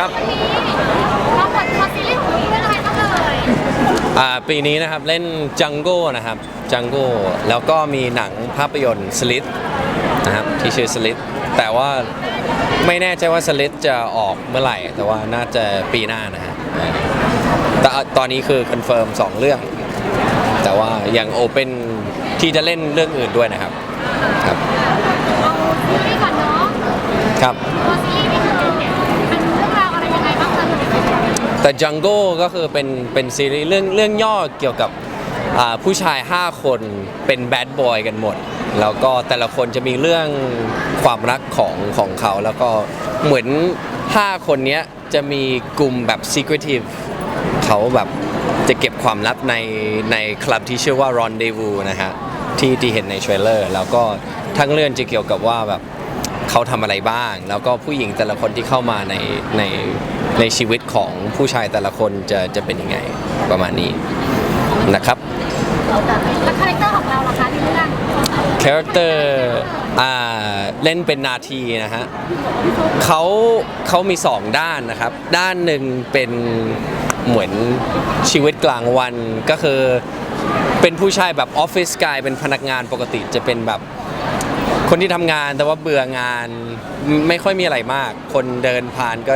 ครับเราบทคอซีรีส์ของเรื่องอะไรบ้างเอ่ยอ่าปีนี้นะครับเล่นจังโก้นะครับจังโก้แล้วก็มีหนังภาพยนตร์สลิดนะครับที่ชื่อสลิดแต่ว่าไม่แน่ใจว่าสลิดจะออกเมื่อไหร่ แต่ว่าน่าจะปีหน้านะฮะอ่าแต่ตอนนี้คือคอนเฟิร์มสองเรื่อง แต่ว่ายังโอเปนที่จะเล่นเรื่องอื่นด้วยนะครับ ครับ เอาซีรีส์ก่อนเนาะครับ ตัวซีรีส์นี่คือเป็นเรื่องราวอะไรยังไงบ้างคะ แต่จังโก้ก็คือเป็นเป็นซีรีส์เรื่องเรื่องย่อเกี่ยวกับผู้ชาย 5 คนเป็นแบดบอยกันหมด แล้วก็แต่ละคนจะมีเรื่องความรักของของเขา แล้วก็เหมือน 5 คนนี้จะมีกลุ่มแบบ secretive เขาแบบจะเก็บความลับในในคลับที่ชื่อว่า Rendezvous นะฮะที่ที่เห็นในเทรลเลอร์ แล้วก็ทั้งเรื่องจะเกี่ยวกับว่าแบบ เขาทำอะไรบ้าง แล้วก็ผู้หญิงแต่ละคนที่เข้ามาในในในชีวิตของผู้ชายแต่ละคนจะจะเป็นยังไงประมาณนี้นะครับแล้วคาแรคเตอร์ของเราล่ะคะในเรื่องคาแรคเตอร์อ่าเล่นเป็นนาทีนะฮะเขาเขามีสองด้านนะครับ ด้านหนึ่งเป็นเหมือนชีวิตกลางวันก็คือเป็นผู้ชายแบบออฟฟิศกายเป็นพนักงานปกติจะเป็นแบบ คนที่ทำงานแต่ว่าเบื่องานไม่ไม่ค่อยมีอะไรมาก คนเดินผ่านก็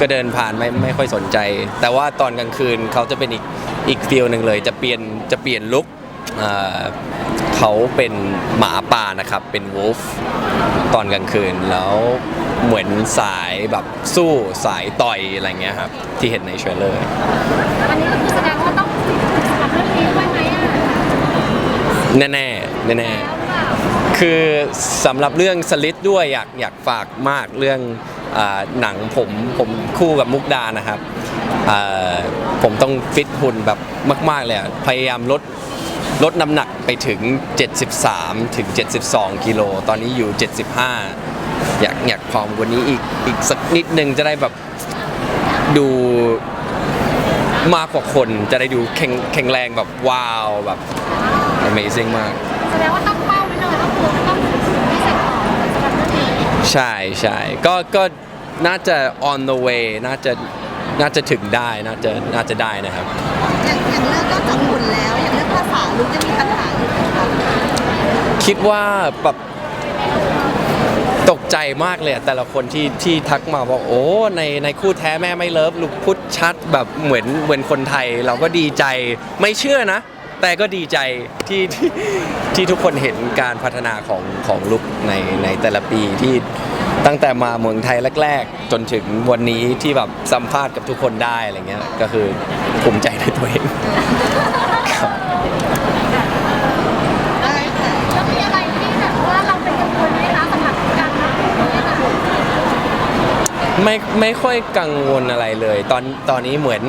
ก็เดินผ่านไม่ไม่ค่อยสนใจ แต่ว่าตอนกลางคืนเขาจะเป็นอีกอีกฟิลหนึ่งเลย จะเปลี่ยนจะเปลี่ยนลุคเขาเป็นหมาป่านะครับ เป็นวูฟตอนกลางคืนแล้วเหมือนสายแบบสู้สายต่อยอะไรเงี้ยครับ ที่เห็นในเทรลเลอร์ อันนี้ก็คือแสดงว่าต้องสำหรับเรื่องนี้ด้วยไหมอะ แน่ๆแน่ๆ คือสำหรับเรื่องสลิดด้วยอยากอยากฝากมากเรื่องอาหนังผมผมคู่กับมุกดานะครับอ่าผมต้องฟิตหุ่นแบบมาก ๆ เลยอะพยายามลดลดน้ำหนักไปถึง 73 ถึง 72 กิโล ตอนนี้อยู่ 75 อยากอยากผอมกว่านี้อีกอีกสักนิดนึงจะได้แบบดูมากกว่าคนจะได้ดูแข็งแข็งแรงแบบว้าวแบบ Amazing มาก แสดงว่าตั้งเป้าไว้เลยว่าคือต้องไม่เสร็จก่อนสำหรับเรื่องนี้ใช่ใช่ก็ก็น่าจะ on the way น่าจะน่าจะถึงได้น่าจะน่าจะได้นะครับ อย่างอย่างเรื่องนอกจากหุ่นแล้วอย่างเรื่องภาษาลูกจะมีปัญหาอยู่ไหมคะคิดว่าแบบตกใจมากเลยอะแต่ละคนที่ที่ทักมาบอกโอ้ในในคู่แท้แม่ไม่เลิฟลูกพูดชัดแบบเหมือนเหมือนคนไทย เราก็ดีใจไม่เชื่อนะ แต่ก็ดีใจที่ที่ที่ทุกคนเห็นการพัฒนาของของลุกในในแต่ละปีที่ตั้งแต่มาเมืองไทยแรก ๆ จนถึงวันนี้ที่แบบสัมภาษณ์กับทุกคนได้อะไรเงี้ยก็คือภูมิใจในตัวเองครับได้ค่ะแล้วมีอะไรที่แบบว่าเราเป็นกังวลไหมคะสำหรับการรับรู้เนี่ยค่ะไม่ไม่ค่อยกังวลอะไรเลย ตอนตอนนี้เหมือน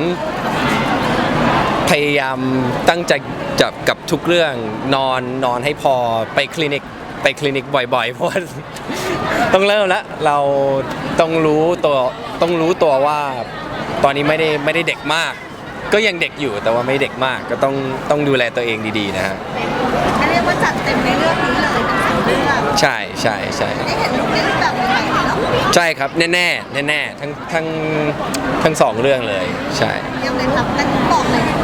พยายามตั้งใจจับกับทุกเรื่องนอนนอนให้พอไปคลินิกไปคลินิกบ่อยๆเพราะว่า ต้องเริ่มแล้วเราต้องรู้ตัวต้องรู้ตัวว่าตอนนี้ไม่ได้ไม่ได้เด็กมาก ก็ยังเด็กอยู่แต่ว่าไม่เด็กมากก็ต้องต้องดูแลตัวเองดีๆนะฮะเรียกว่าจัดเต็มในเรื่องนี้เลยทั้งสองเรื่องใช่ใช่ใช่ได้เห็นลูกในรูปแบบใหม่ๆเนาะ ใช่ครับแน่แน่แน่แน่ๆทั้งทั้งทั้งสองเรื่องเลยใช่ ยังเลยครับงั้นบอกเลยยัง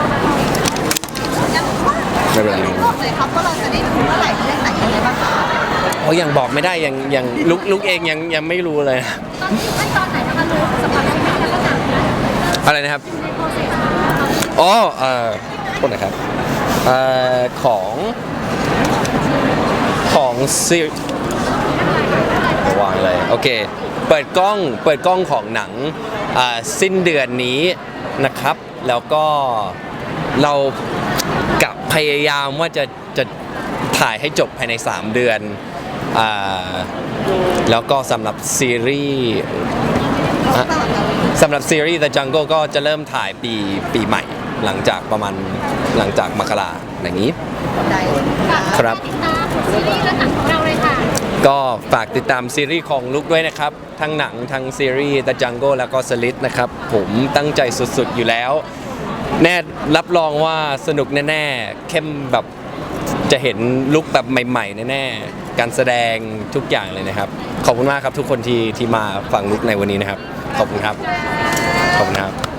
ไม่เป็นไร บอกเลยครับว่าเราจะได้ดูเมื่อไหร่เรื่องไหนยังไงบ้างคะเพราะยังบอกไม่ได้ยังยังลุกลุกเองยังยังไม่รู้เลยนะตอนนี้ขั้นตอนไหนนะคะรู้สำหรับชีวิตแล้วก็หนังนะอะไรนะครับ ในโปรเซสของเราอ๋อเอ่อโทษนะครับเอ่อของของซีวางเลย โอเค เปิดกล้องเปิดกล้องของหนังสิ้นเดือนนี้นะครับ แล้วก็เรากับพยายามว่าจะจะถ่ายให้จบภายใน 3 เดือนอแล้วก็สำหรับซีรีส์สำหรับซีรีส์ The Jungle ก็จะเริ่มถ่ายปีปีใหม่หลังจากประมาณหลังจากมกราอย่างนี้ครับซีรีส์และหนังของเราเลยค่ะ ก็ฝากติดตามซีรีส์ของลุกด้วยนะครับ ทั้งหนังทั้งซีรีส์ The Jungle แล้วก็ Slit นะครับ ผมตั้งใจสุดๆอยู่แล้ว แน่รับรองว่าสนุกแน่ๆ เข้มแบบจะเห็นลุกแบบใหม่ๆแน่ๆ การแสดงทุกอย่างเลยนะครับ ขอบคุณมากครับทุกคนที่ที่มาฟังลุกในวันนี้นะครับ ขอบคุณครับ ขอบคุณครับ